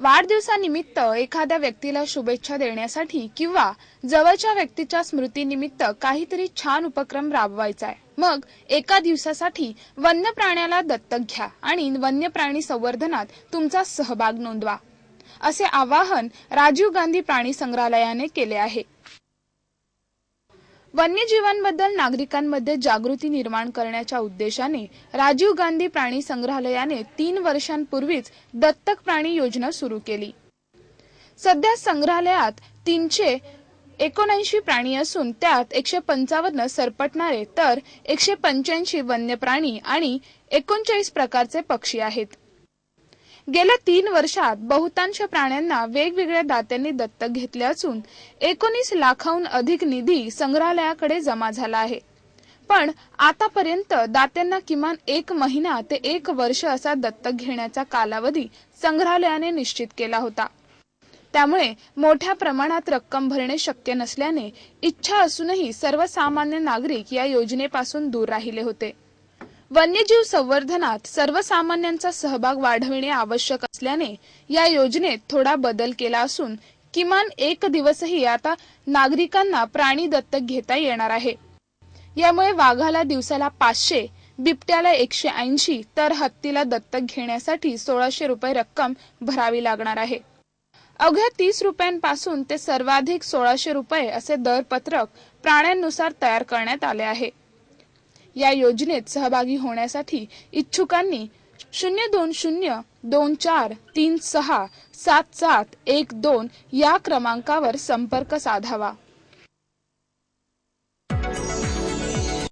वाढदिवसानिमित्त एखाद्या व्यक्तीला शुभेच्छा देण्यासाठी किंवा जवळच्या व्यक्तीच्या स्मृतीनिमित्त काहीतरी छान उपक्रम राबवायचा आहे. मग एका दिवसासाठी वन्य प्राण्याला दत्तक घ्या आणि वन्य प्राणी संवर्धनात तुमचा सहभाग नोंदवा. असे आवाहन राजीव गांधी प्राणी संग्रहालयाने केले आहे. वन्यजीवांबद्दल नागरिकांमध्ये जागृती निर्माण करण्याच्या उद्देशाने राजीव गांधी प्राणी संग्रहालयाने तीन वर्षांपूर्वीच दत्तक प्राणी योजना सुरू केली. सध्या संग्रहालयात तीनशे एकोणऐंशी प्राणी असून त्यात एकशे पंचावन्न सरपटणारे तर एकशे पंच्याऐंशी वन्य प्राणी आणि एकोणचाळीस प्रकारचे पक्षी आहेत. गेल्या तीन वर्षात बहुतांश प्राण्यांना वेगवेगळ्या दात्यांनी दत्तक घेतले असून एकोणीस लाखाहून अधिक निधी संग्रहालयाकडे जमा झाला आहे. पण आतापर्यंत दात्यांना किमान एक महिना ते एक वर्ष असा दत्तक घेण्याचा कालावधी संग्रहालयाने निश्चित केला होता. त्यामुळे मोठ्या प्रमाणात रक्कम भरणे शक्य नसल्याने इच्छा असूनही सर्वसामान्य नागरिक या योजनेपासून दूर राहिले होते. वन्यजीव संवर्धनात सर्वसामान्यांचा सहभाग वाढविणे आवश्यक असल्याने या योजनेत थोडा बदल केला असून किमान एक दिवसही आता नागरिकांना प्राणी दत्तक घेता येणार आहे. यामुळे वाघाला दिवसाला पाचशे बिबट्याला एकशे ऐंशी तर हत्तीला दत्तक घेण्यासाठी सोळाशे रुपये रक्कम भरावी लागणार आहे. अवघ्या तीस रुपयांपासून ते सर्वाधिक सोळाशे रुपये असे दरपत्रक प्राण्यांनुसार तयार करण्यात आले आहे. या योजनेत सहभागी होण्यासाठी इच्छुकांनी शून्य दोन शून्य दोन चार तीन सहा सात सात एक दोन या क्रमांकावर संपर्क साधावा.